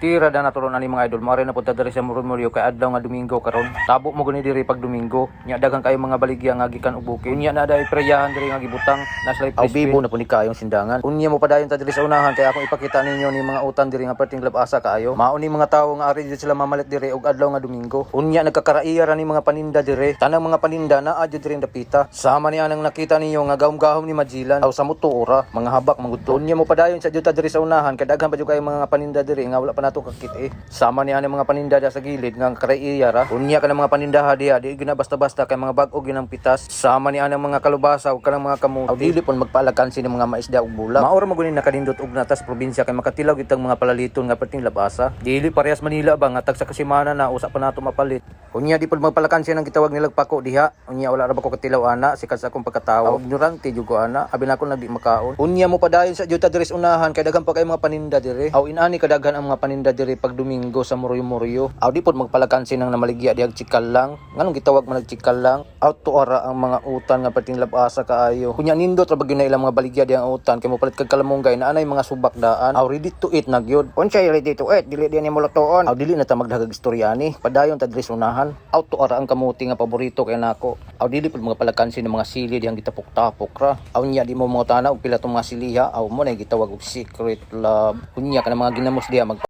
Tira na naturon ani mga idol, mare na punta diri sa Murmuryo kay adlaw nga Domingo karon. Tabo mo gani diri pag Domingo. Nya daghang kayo mga baligya nga gikan ug bukid. Unya na day preyahan diri nga gibutang na slay Aw bibo na puni kayong sindangan. Unya mo padayon ta diri sa unahan kay akong ipakita ninyo ni mga utan diri nga perting labasa kaayo. Mauni mga tawo nga ari diri sila mamalit diri og adlaw nga Domingo. Unya nagkakaraiya ra ni mga paninda diri. Tanang mga paninda naa adyo diri dapita. Sama ni anang nakita ninyo nga gahom-gahom ni Majilan aw sa muto ora mga habak mangudto. Unya mo padayon sa juta diri sa unahan kay daghan pa jud kayo mga paninda diri nga wala pa nato kakit eh. Sama ni anang mga paninda da sa gilid nga karaiya ra. Unya ka ng mga paninda diha di gina basta-basta kay mga bag-o ginang pitas. Sama ni anang mga kalubasa ug kanang mga kamuti. Aw dili pon magpaalakan sini mga maisda ug bulak. Maor mo guni nakanindot og natas probinsya kay makatilaw gitang mga palaliton nga perting labasa. Dili parehas Manila ba nga tag sa kasimana na usa pa nato mapalit. Unya di pud magpalakan siya nang gitawag nilag pako diha. Unya wala ra ba ko katilaw ana sikat sa akong pagkatawo. Aw ignorante jud ko ana. Abi na ako nagdi makaon. Unya mo padayon sa juta diri sa unahan kay daghan pa kay mga paninda diri. Aw inani kadaghan ang mga paninda diri pag Domingo sa Muryo-Muryo. Aw di pud magpalakan sinang namaligya diag chikal lang. Nganong gitawag man chikal lang. Aw tuara ang mga utan nga perting labasa kaayo. Kunya nindot ra bagyo na ilang mga baligya diang utan kay mo palit kag kalamunggay na anay mga subak daan. Aw ready to eat na gyud. Unsay ready to eat? Dili diyan mo lutoon. Aw dili na ta magdagag istoryani. Padayon ta diri sa unahan. Aw tuara ang kamuti nga paborito kay nako. Aw dili pud mga palakansin ng mga sili diyang gitapok-tapok ra. Aw niya di mo mga tana og pila tong mga siliha. Aw mo na gitawag og secret love. Kunya ka ng mga ginamos diha mag